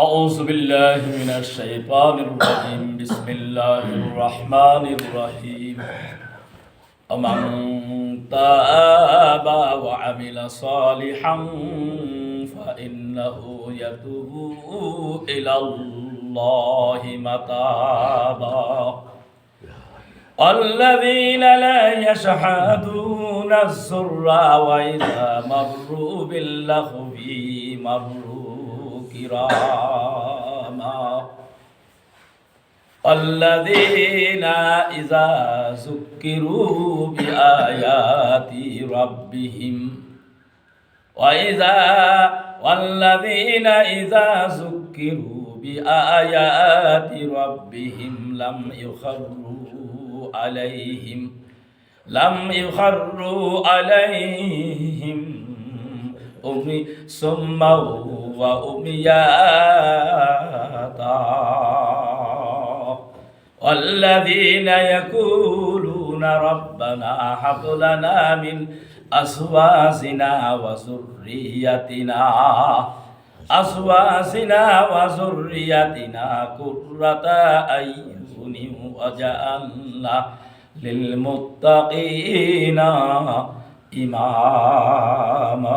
أعوذ بالله من الشيطان الرجيم. بسم الله الرحمن الرحيم. ومن تاب وعمل صالحا فإنه يتوب إلى الله متابا. والذين لا يشهدون الزر وإذا مروا باللغو مروا كراما والذين إذا ذكروا بآيات ربهم وإذا والذين إذا ذكروا بآيات ربهم لم يخروا عليهم لم يخروا عليهم أمي ثم وأمياتا والذين يقولون ربنا هب لنا من أزواجنا وذريتنا أزواجنا وذريتنا قرة أعين وجعلنا للمتقين إماما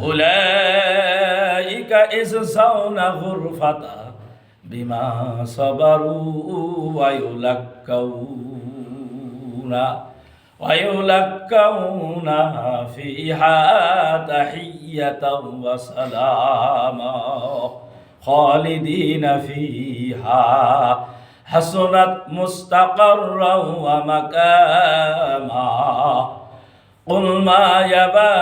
أولئك يجزون غرفة بما صبروا ويلقون ويلقون فيها تحية وسلاما خالدين فيها حسنت مستقرا ومكاما قل ما يبا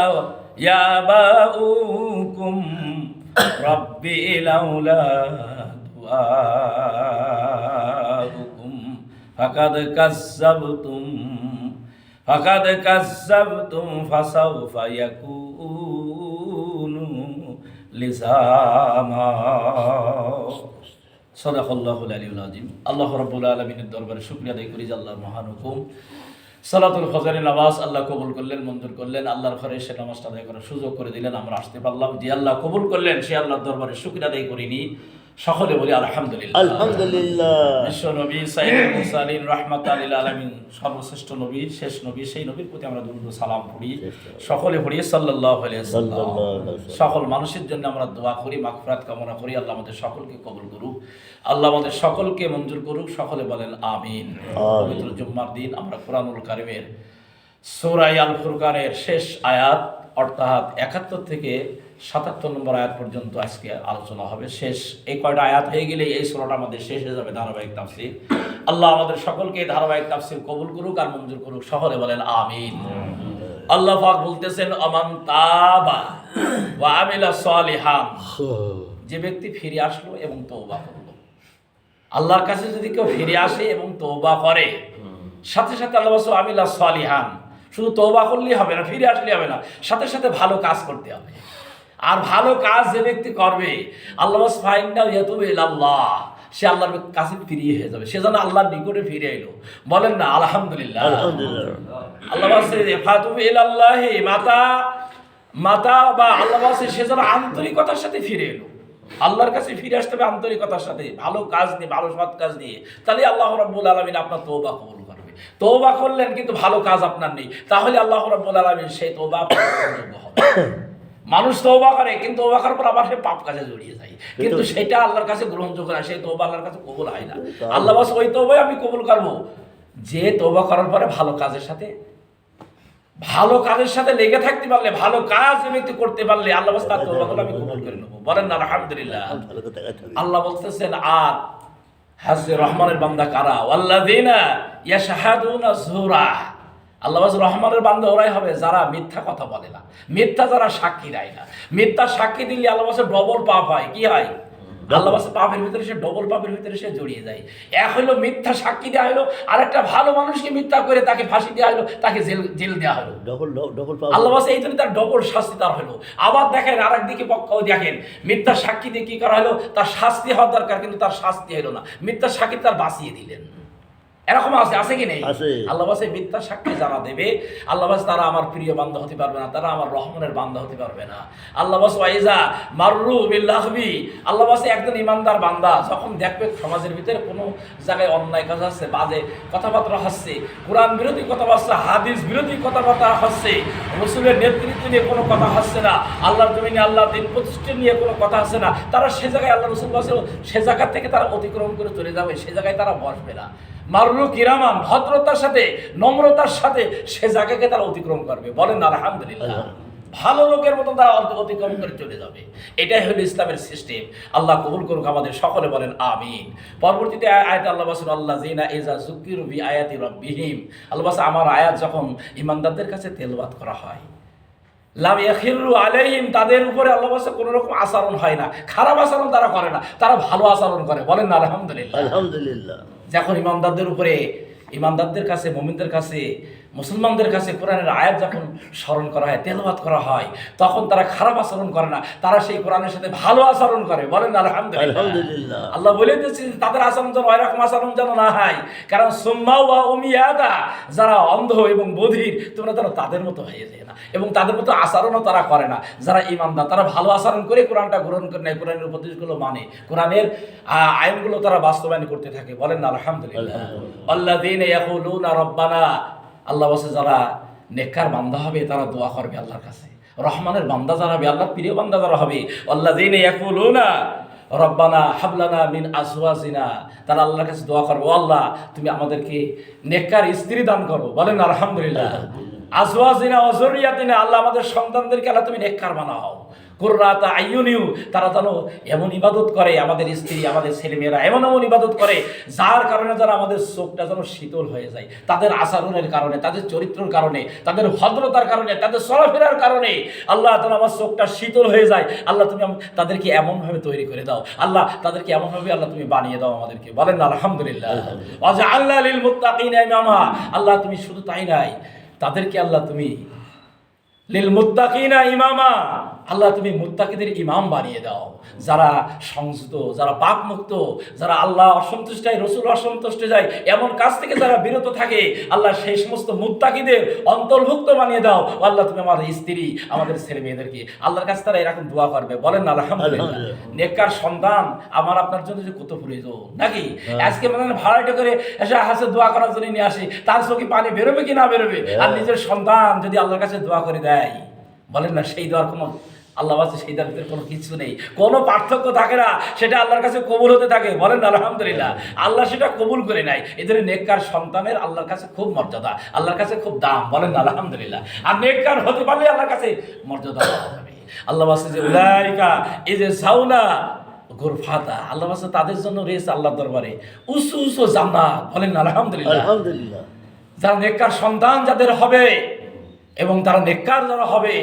يباؤكم ربي لولا دعاؤكم فقد كذبتم فقد كذبتم فسوف يكون لزاما صدق الله العلي العظيم আল্লাহ রাব্বুল আলামিনের দরবারে শুকরিয়া আদায় করি যে আল্লাহর মহান হুকুম সালাতুল ফজরের নামাজ আল্লাহ কবুল করলেন, মঞ্জুর করলেন, আল্লাহর ঘরে সে নামাজটা আদায় করার সুযোগ করে দিলেন, আমরা আসতে পারলাম। যে আল্লাহ কবুল করলেন, সে আল্লাহর দরবারে শুক্রিয়া আদায় করিনি। সকলে বলি আলহামদুলিল্লাহ। আলহামদুলিল্লাহ। বিশ্ব নবী সাইদুল মুরসালিন রাহমাতাল লিল আলামিন সর্বশ্রেষ্ঠ নবী শেষ নবী সেই নবীর প্রতি আমরা দুরূদ ও সালাম পড়ি। সকলে পড়ি সাল্লাল্লাহু ওয়াসাল্লাম। সকল মানুষের জন্য আমরা দোয়া করি মাগফিরাত কামনা করি আল্লাহ আমাদের সকলকে কবুল করুক। আল্লাহ আমাদের সকলকে মঞ্জুর করুক সকলে বলেন আমিন। পবিত্র জুম্মার দিন আমরা কোরআনুল কারিমের সূরা আল ফুরকানের শেষ আয়াত অর্থাৎ একাত্তর থেকে সাতাত্তর নম্বর আয়াত পর্যন্ত আজকে আলোচনা হবে। শেষ এই কয়টা আয়াত হয়ে গেলে এই সূরাটা আমাদের শেষ হয়ে যাবে ধারাবাহিক তাফসীর। আল্লাহ আমাদের সকলকে এই ধারাবাহিক তাফসীর কবুল করুক আর মঞ্জুর করুক। সকলে বলেন আমিন। আল্লাহ পাক বলতেছেন আমান তাবা ওয়া আমিলা সালিহান। যে ব্যক্তি ফিরে আসলো এবং তওবা করল। আল্লাহর কাছে যদি কেউ ফিরে আসে এবং তওবা করে সাথে সাথে আল্লাহ আমিলা সালিহান। শুধু তওবা করলেই হবে না ফিরে আসলে হবে না। সাথে সাথে ভালো কাজ করতে হবে। আর ভালো কাজ যে ব্যক্তি করবে আল্লাহ ইয়াতুবু ইলাল্লাহ। সে আল্লাহর কাছে ফিরিয়ে হয়ে যাবে। সে যেন আল্লাহর নিকটে ফিরে এলো। বলেন না আলহামদুলিল্লাহ। আল্লাহ মাতা মাতা বা আল্লাহ সে যেন আন্তরিকতার সাথে ফিরে এলো। আল্লাহর কাছে ফিরে আসতে হবে আন্তরিকতার সাথে। ভালো কাজ নিয়ে ভালো সৎ কাজ নিয়ে। তাহলে আল্লাহ রাব্বুল আলামিন আপনার তওবা কবুল তওবা করলেন কিন্তু ভালো কাজ আপনার নেই। তাহলে আল্লাহ রাব্বুল আলামিন সেই কবুল হবে। মানুষ তওবা করে কিন্তু তওবা করার পর আবার সে পাপ কাজে জড়িয়ে যায়। কিন্তু সেটা আল্লাহর কাছে গ্রহণযোগ্য না সেই তওবা আল্লাহর কাছে কবুল হয় না। আল্লাহ বাস ওই তওবাই আমি কবুল করব। যে তওবা করার পরে ভালো কাজের সাথে ভালো কাজের সাথে লেগে থাকতে পারলে ভালো কাজ ব্যক্তি করতে পারলে আল্লাহ বাস তার তওবাগুলো আমি কবুল করে নেব। বলেন না আলহামদুলিল্লাহ। আল্লাহ বলতেছেন আর হাজে রহমানের বান্দা কারা? ওয়াল্লাদিনা ইয়া শাহাদুনা জোরা আল্লাহ রহমানের বান্দা ওরাই হবে যারা মিথ্যা কথা বলে না। মিথ্যা যারা সাক্ষী দেয় না। মিথ্যা সাক্ষী দিলে আল্লাহ বাসের ডবল পাপ হয়। কি হয়? আল্লাহ বাসের পাপের ভিতরে সে ডবল পাপের ভিতরে সে জড়িয়ে যায়। এক হলো মিথ্যা সাক্ষী দেওয়া হলো আর একটা ভালো মানুষকে মিথ্যা করে তাকে ফাঁসি দেওয়া হলো তাকে জেল জেল দেওয়া হলো ডবল ডবল আল্লাহ বাসে এই জন্য তার ডবল শাস্তি তার হলো আবার দেখেন আর একদিকে পক্ষও দেখেন মিথ্যা সাক্ষী দিয়ে কি করা হলো তার শাস্তি হওয়ার দরকার কিন্তু তার শাস্তি হলো না। মিথ্যা সাক্ষী তার বাঁচিয়ে দিলেন। এরকম আছে আছে কি নেই। আল্লাহ বাসে মিথ্যা সাক্ষী যারা দেবে আল্লাহ বাস তারা আমার প্রিয় বান্ধব হতে পারবে না তারা আমার রহমানের বান্ধব হতে পারবে না। আল্লাহ বাস ওয়াইজা মাররু বিল্লাহবি। আল্লাহ বাসে একজন ইমানদার বান্দা যখন দেখবে সমাজের ভিতরে কোনো জায়গায় অন্যায় কাজ হচ্ছে বাজে কথাবার্তা হচ্ছে কোরআন বিরোধী কথাবার্তা হাদিস বিরোধী কথাবার্তা হচ্ছে রসুলের নেতৃত্ব নিয়ে কোনো কথা হচ্ছে না আল্লাহর জমিনে আল্লাহ দিন প্রতিষ্ঠা নিয়ে কোনো কথা হচ্ছে না তারা সে জায়গায় আল্লাহ রসুল বাসে সে জায়গা থেকে তারা অতিক্রম করে চলে যাবে সে জায়গায় তারা বসবে না। মারুলু কিরামান ভদ্রতার সাথে নম্রতার সাথে সে জায়গাকে তারা অতিক্রম করবে। বলেন আলহামদুলিল্লাহ। ভালো লোকের মতো তারা অতিক্রম করে চলে যাবে। এটাই হলো ইসলামের সিস্টেম আল্লাহ কবুল করুক আমাদের সকলে বলেন আমিন। পরবর্তীতে আয়- আয়াতে আল্লাহ বাসুল আল্লাহ জিনা এজা জুকির বি আয়াতি রব্বিহিম। আল্লাহ বাসা আমার আয়াত যখন ইমানদারদের কাছে তেলবাদ করা হয় লাম ইয়াখিরু আলাইহিম তাদের উপরে আল্লাহ বাসা কোনো রকম আচরণ হয় না। খারাপ আচরণ তারা করে না। তারা ভালো আচরণ করে। বলেন না আলহামদুলিল্লাহ। আলহামদুলিল্লাহ। যখন ইমানদারদের উপরে ইমানদারদের কাছে মোমিনদের কাছে মুসলমানদের কাছে কোরআনের আয়াত যখন স্মরণ করা হয় তেলবাদ করা হয় তখন তারা খারাপ আচরণ করে না। তারা সেই কোরআনের সাথে ভালো আচরণ করে। বলেন আলহামদুলিল্লাহ। আল্লাহ বলে দিয়েছে তাদের আচরণ যেন ওইরকম আচরণ যেন না হয়। কারণ সুম্মা ওয়া উমিয়াদা যারা অন্ধ এবং বধির তোমরা যেন তাদের মতো হয়ে যায় না। এবং তাদের মতো আচরণও তারা করে না। যারা ইমানদার তারা ভালো আচরণ করে কোরআনটা গ্রহণ করে নেয়। কোরআনের উপদেশগুলো মানে। কোরআনের আইনগুলো তারা বাস্তবায়ন করতে থাকে। বলেন আলহামদুলিল্লাহ। আল্লাহ দিন রব্বানা আল্লাহ বসে যারা নেককার বান্দা হবে তারা দোয়া করবে আল্লাহর কাছে। রহমানের বান্দা যারা হবে আল্লাহর প্রিয় বান্দা যারা হবে আল্লাহ দিন ইয়াকুলুনা রব্বানা হাবলানা মিন আজওয়াজিনা তারা আল্লাহর কাছে দোয়া করব আল্লাহ তুমি আমাদেরকে নেককার স্ত্রী দান করো। বলেন আলহামদুলিল্লাহ। আজওয়াজিনা অজরিয়াতিনা আল্লাহ আমাদের সন্তানদেরকে আল্লাহ তুমি নেককার বানাও। কুর্রাতা আইয়ুনিউ তারা যেন এমন ইবাদত করে আমাদের স্ত্রী আমাদের ছেলেমেয়েরা এমন এমন ইবাদত করে যার কারণে যারা আমাদের চোখটা যেন শীতল হয়ে যায়। তাদের আচরণের কারণে তাদের চরিত্রের কারণে তাদের ভদ্রতার কারণে তাদের চলাফেরার কারণে আল্লাহ যেন আমার চোখটা শীতল হয়ে যায়। আল্লাহ তুমি তাদেরকে এমনভাবে তৈরি করে দাও। আল্লাহ তাদেরকে এমনভাবে আল্লাহ তুমি বানিয়ে দাও আমাদেরকে। বলেন আলহামদুলিল্লাহ। আল্লাহ ইমামা। আল্লাহ তুমি শুধু তাই নাই তাদেরকে আল্লাহ তুমি লিল মুত্তাকিনা ইমামা। আল্লাহ তুমি মুত্তাকিদের ইমাম বানিয়ে দাও। যারা সংযত যারা পাপ মুক্ত যারা আল্লাহ অসন্তুষ্ট হয় রসুল অসন্তুষ্ট যায় এমন কাজ থেকে যারা বিরত থাকে আল্লাহ সেই সমস্ত মুত্তাকিদের অন্তর্ভুক্ত বানিয়ে দাও। আল্লাহ তুমি আমার স্ত্রী আমাদের ছেলে মেয়েদেরকে আল্লাহর কাছে তারা এরকম দোয়া করবে। বলেন না আলহামদুলিল্লাহ। আলহামদুলিল্লাহ। নেককার সন্তান আমার আপনার জন্য যে কত প্রয়োজন নাকি? আজকে মানে ভাড়াটা করে এসে হাসে দোয়া করার জন্য নিয়ে আসি। তার চোখে পানি বেরোবে কি না বেরোবে? আর নিজের সন্তান যদি আল্লাহর কাছে দোয়া করে দেয় বলেন না সেই দোয়ার কোনো আল্লাহ আছে সেই ভিতরে কোনো কিছু নেই। কোনো পার্থক্য থাকে না সেটা আল্লাহর কাছে কবুল হতে থাকে। বলেন আলহামদুলিল্লাহ আল্লাহ সেটা কবুল করে নাই। এদের নেককার সন্তানের আল্লাহর কাছে খুব মর্যাদা আল্লাহর কাছে খুব দাম। বলেন না আলহামদুলিল্লাহ। আর নেককার হতে পারলে আল্লাহর কাছে মর্যাদা পাওয়া যাবে। আল্লাহ আছে যে উলাইকা এই যে সাউনা গোরফাতা। আল্লাহ আছে তাদের জন্য রয়েছে আল্লাহর দরবারে উঁচু উঁচু জান্নাত। বলেন আলহামদুলিল্লাহ। আলহামদুলিল্লাহ। যারা নেককার সন্তান যাদের হবে এবং তারা নেককার যারা হবে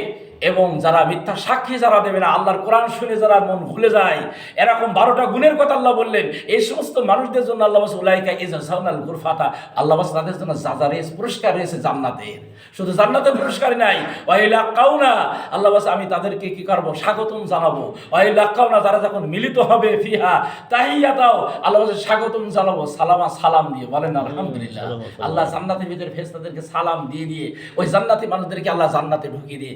এবং যারা মিথ্যা সাক্ষী যারা দেবে না আল্লাহর কোরআন শুনে যারা মন ভুলে যায় এরকম বারোটা গুণের কথা আল্লাহ বললেন এই সমস্ত মানুষদের জন্য আল্লাহ উলাইকা ইজা সাউনাল গুরফাতা আল্লাহ তাদের জন্য যাজা রয়েছে পুরস্কার রয়েছে জান্নাতের শুধু জান্নাতের পুরস্কারই নাই ওয়াইলা কাউনা আল্লাহ বাস আমি তাদেরকে কি করব স্বাগতম জানাব ওয়াইলা কাউনা যারা যখন মিলিত হবে ফিহা তাহিয়া দাও আল্লাহ বাস স্বাগতম জানাব সালামা সালাম দিয়ে বলেন আলহামদুলিল্লাহ। আল্লাহ জান্নাতের ভিতরে ফেরেশতাদেরকে সালাম দিয়ে দিয়ে ওই জান্নাতি মানুষদেরকে আল্লাহ জান্নাতে ঢুকিয়ে দিয়ে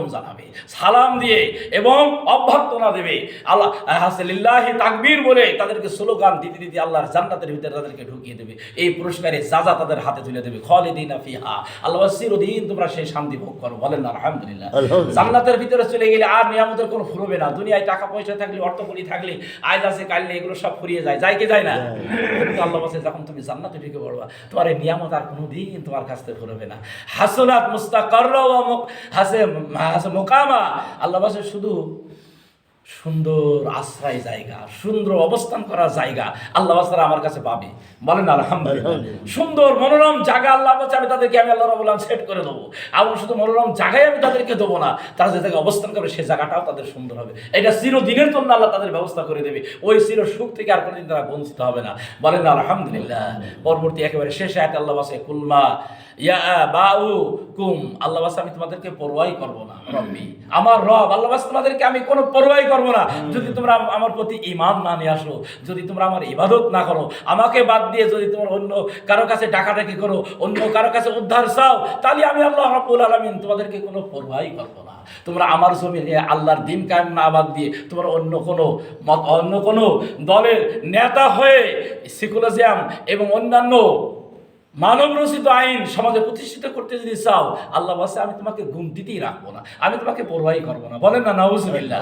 স্বাগতম জানাবে। সালাম দিয়ে এবং অভ্যর্থনা দেবে। আল্লাহ হাসলিল্লাহি তাকবীর বলে তাদেরকে স্লোগান দিতে দিতে আল্লাহর জান্নাতের ভিতরে তাদেরকে ঢুকিয়ে দেবে। এই পুরস্কারে যাজা তাদের হাতে তুলে দেবে। খালিদিনা ফিহা। আল্লাহ চিরদিন তোমরা সেই শান্তি ভোগ করো। বলেন না আলহামদুলিল্লাহ। জান্নাতের ভিতরে চলে গেলে আর নিয়ামতের কোনো ফুরবে না। দুনিয়ায় টাকা পয়সা থাকলে অর্থ করি থাকলে আজ আছে কাল নেই এগুলো সব ফুরিয়ে যায়। যায় কি যায় না? কিন্তু আল্লাহ বলছে যখন তুমি জান্নাতে ঢুকে পড়বা তোমার এই নিয়ামত আর কোনোদিন তোমার কাছ থেকে ফুরবে না। হাসনাত মুস্তাকার হাসে হাসে মোকামা। আল্লাহ বলছে শুধু সুন্দর আশ্রয় জায়গা সুন্দর অবস্থান করার জায়গা আল্লাহ তারা আমার কাছে পাবে। বলেন আলহামদুলিল্লাহ। সুন্দর মনোরম জায়গা আল্লাহ বলছে আমি তাদেরকে আমি আল্লাহ বললাম সেট করে দেবো। এবং শুধু মনোরম জায়গায় আমি তাদেরকে দেবো না তারা যে জায়গায় অবস্থান করবে সেই জায়গাটাও তাদের সুন্দর হবে। এটা চিরদিনের জন্য আল্লাহ তাদের ব্যবস্থা করে দেবে। ওই চির সুখ থেকে আর কোনোদিন তারা বঞ্চিত হবে না। বলেন আলহামদুলিল্লাহ। পরবর্তী একেবারে শেষ আয়াত আল্লাহ বাসে কুলমা ইয়া বাউ কুম আল্লাহ বাসে আমি তোমাদেরকে পরোয়াই করব না রব্বি। আমার রব আল্লাহ বাসে তোমাদেরকে আমি কোনো পরোয়াই করব করব না। যদি তোমরা আমার প্রতি ইমান না নিয়ে আসো, যদি তোমরা আমার ইবাদত না করো, আমাকে বাদ দিয়ে যদি তোমরা অন্য কারও কাছে ডাকাডাকি করো, অন্য কারও কাছে উদ্ধার চাও, তাহলে আমি আল্লাহ রাব্বুল আলামিন তোমাদেরকে কোনো পরোয়াই করব না। তোমরা আমার জমি নিয়ে আল্লাহর দিন কায়েম না বাদ দিয়ে তোমরা অন্য কোনো মত, অন্য কোনো দলের নেতা হয়ে সেকুলারিজম এবং অন্যান্য মানব রচিত আইন সমাজে প্রতিষ্ঠিত করতে যদি চাও, আল্লাহ বাসে আমি তোমাকে গুমতিতেই রাখব না। আমি তোমাকে পরোয়াই করব না। বলেন না, নাউজুবিল্লাহ।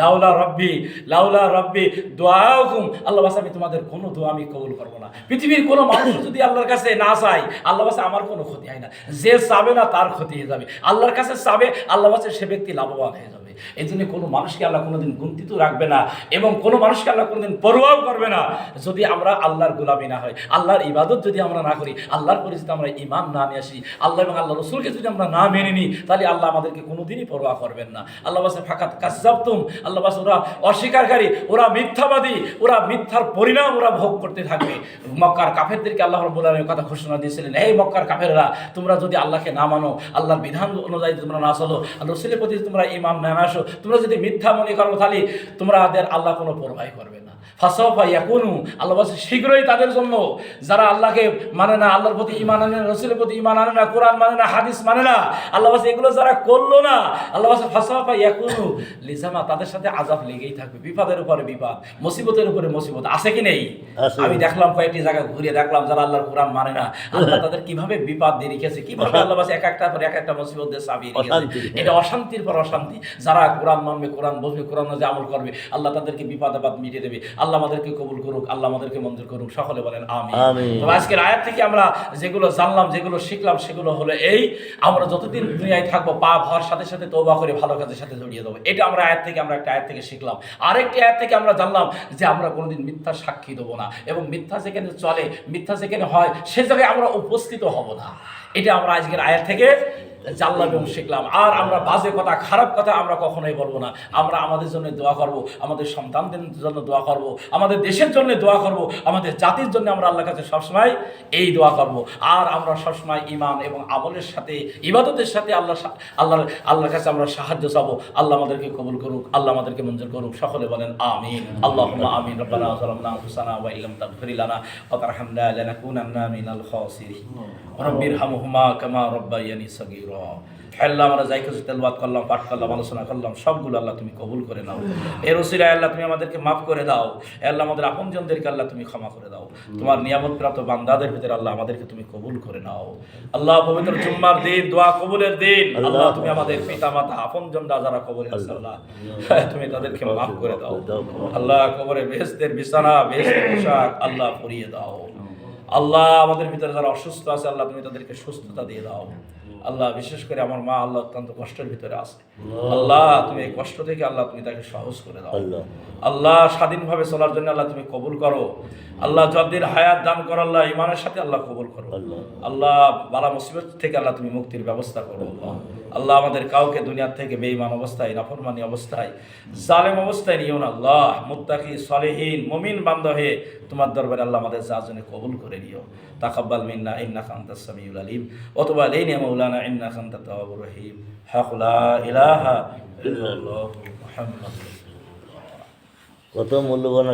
লাউলা রব্বি লাউলা রব্বি দোয়াকুম আল্লাহ বাসা আমি তোমাদের কোনো দোয়া আমি কবুল করব না। পৃথিবীর কোনো মানুষ যদি আল্লাহর কাছে না চায়, আল্লাহ বাসা আমার কোনো ক্ষতি হয় না। যে চাবে না, তার ক্ষতি হয়ে যাবে। আল্লাহর কাছে চাবে, আল্লাহ বাসা সে ব্যক্তি লাভবান হয়ে যাবে। এই জন্য কোনো মানুষকে আল্লাহ কোনোদিন গুন্তিত রাখবে না এবং কোনো মানুষকে আল্লাহ কোনোদিন পরোয়াও করবে না। যদি আমরা আল্লাহর গোলামি না হয়, আল্লাহর ইবাদত যদি আমরা না করি আল্লাহর পরে যদি আমরা ইমান না নিয়ে আসি, আল্লাহ এবং আল্লাহ রসুলকে যদি আমরা না মেনে নিই, তাহলে আল্লাহ আমাদেরকে কোনোদিনই পরোয়া করবেন না। আল্লাহ বাসে ফাঁকাত কাজাবতুম আল্লাহ বাসে ওরা অস্বীকারী, ওরা মিথ্যাবাদী, ওরা মিথ্যার পরিণাম ওরা ভোগ করতে থাকবে। মক্কার কাফেরদেরকে আল্লাহ রব্বুল আলামিন কথা ঘোষণা দিয়েছিলেন, এই মক্কার কাফেররা, তোমরা যদি আল্লাহকে না মানো, আল্লাহর বিধান অনুযায়ী তোমরা না চলো, আর রসুলের প্রতি তোমরা ইমাম না আসো, তোমরা যদি মিথ্যা মনে করো, তাহলে তোমাদের আল্লাহ কোনো পরবাই করবে না। ফাসফা ইয়াকুনু, আল্লাহ শীঘ্রই তাদের জন্য, যারা আল্লাহকে মানে না আল্লাহর প্রতি ইমান আনে না রসুলের প্রতি ইমান আনে না কোরআন মানে না হাদিস মানে না। আল্লাহ বলছে এগুলো যারা করল না আল্লাহ বলছে ফাসফা ইয়াকুনু লিজামা তাদের সাথে আজাব লেগেই থাকবে। বিপদের উপরে বিপদ মুসিবতের উপরে মুসিবত। আছে কি নেই? আমি দেখলাম কয়েকটি জায়গা ঘুরিয়ে দেখলাম যারা আল্লাহর কোরআন মানে না। আল্লাহ তাদের কীভাবে বিপদ দিয়ে রেখেছে? কীভাবে আল্লাহ বাসে এক একটা পর এক একটা মুসিবত দিয়ে রেখেছে? এটা অশান্তির পর অশান্তি। যারা কোরআন মানবে কোরআন বসবে কোরআন যে আমল করবে আল্লাহ তাদেরকে বিপদ আপদ মিটিয়ে দেবে। আল্লাহ আমাদেরকে কবুল করুক আল্লাহ আমাদেরকে মঞ্জুর করুক। সকলে বলেন আমি আজকের আয়াত থেকে আমরা যেগুলো জানলাম, যেগুলো শিখলাম, সেগুলো হলো এই। আমরা যতদিন দুনিয়ায় থাকব, পা ভর সাথে সাথে তৌবা করে ভালো কাজের সাথে জড়িয়ে দেবো এটা আমরা আয়ের থেকে আমরা একটা আয়াত থেকে শিখলাম। আরেকটি আয়াত থেকে আমরা জানলাম যে আমরা কোনোদিন মিথ্যা সাক্ষী দেবো না এবং মিথ্যা যেখানে চলে, মিথ্যা যেখানে হয়, সে জায়গায় আমরা উপস্থিত হব না। এটা আমরা আজকের আয়ের থেকে জানলাম এবং শিখলাম। আর আমরা বাজে কথা খারাপ কথা আমরা কখনোই বলব না। আমরা আমাদের জন্য দোয়া করব আমাদের সন্তানদের জন্য দোয়া করব আমাদের দেশের জন্য দোয়া করব আমাদের জাতির জন্য আমরা আল্লাহর কাছে সবসময় এই দোয়া করব। আর আমরা সবসময় ইমান এবং আমলের সাথে ইবাদতের সাথে আল্লাহ আল্লাহর আল্লাহর কাছে আমরা সাহায্য চাবো। আল্লাহ আমাদেরকে কবুল করুক আল্লাহ আমাদেরকে মঞ্জুর করুক। সকলে বলেন আমিন। আল্লাহ আমিন। রব্বানা যালামনা আনফুসানা ওয়া ইল্লাম তাগফির লানা ওয়া তারহামনা লানাকুনান্না মিনাল খাসিরিন। রব্বিরহামহুমা কামা রব্বায়ানি সগীরা। আল্লাহ আমরা যাই কিছু তেলবাদ করলাম পাঠ করলাম আলোচনা করলাম সবগুলো আল্লাহ তুমি কবুল করে নাও। এর ওসিলায় আল্লাহ তুমি আমাদেরকে মাফ করে দাও। আল্লাহ আমাদের আপনজনদেরকে আল্লাহ তুমি ক্ষমা করে দাও। তোমার নিয়ামত প্রাপ্ত বান্দাদের ভিতরে আল্লাহ আমাদেরকে তুমি কবুল করে নাও। আল্লাহ পবিত্র জুম্মার দিন দোয়া কবুলের দিন। আল্লাহ তুমি আমাদের পিতা মাতা আপনজনরা যারা কবরে আছে আল্লাহ। তুমি তাদেরকে মাফ করে দাও। আল্লাহ কবরে বেহেস্তের বিছানা বেহেস্তের পোশাক আল্লাহ পরিয়ে দাও। আল্লাহ আমাদের ভিতরে যারা অসুস্থ আছে আল্লাহ তুমি তাদেরকে সুস্থতা দিয়ে দাও। আল্লাহ বিশেষ করে আমার মা আল্লাহ অত্যন্ত কষ্টের ভিতরে আছে। আল্লাহ। তুমি এই কষ্ট থেকে আল্লাহ তুমি তাকে সহজ করে দাও। আল্লাহ। আল্লাহ স্বাধীনভাবে চলার জন্য আল্লাহ তুমি কবুল করো। আল্লাহ যদ্দিন হায়াত দান করো আল্লাহ ইমানের সাথে আল্লাহ কবুল করো। আল্লাহ। বালা মুসিবত থেকে আল্লাহ তুমি মুক্তির ব্যবস্থা করো। আল্লাহ। আমাদের কাউকে দুনিয়ার থেকে বেঈমান অবস্থায় নাফরমানি অবস্থায় জালেম অবস্থায় নিও না। আল্লাহ মুত্তাকি সলেহীন মুমিন বান্ধ হয়ে তোমার দরবারে আল্লাহ আমাদের জাজনে কবুল করে নিও। তাকাব্বাল মিন্না ইন্না খান্তাস সামিউল আলিম। অথবা লাইনি মাওলানা ইন্না খান্তাত তাওয়াবুর রহিম। হাকুলা ইলাহা কত মূল্যবান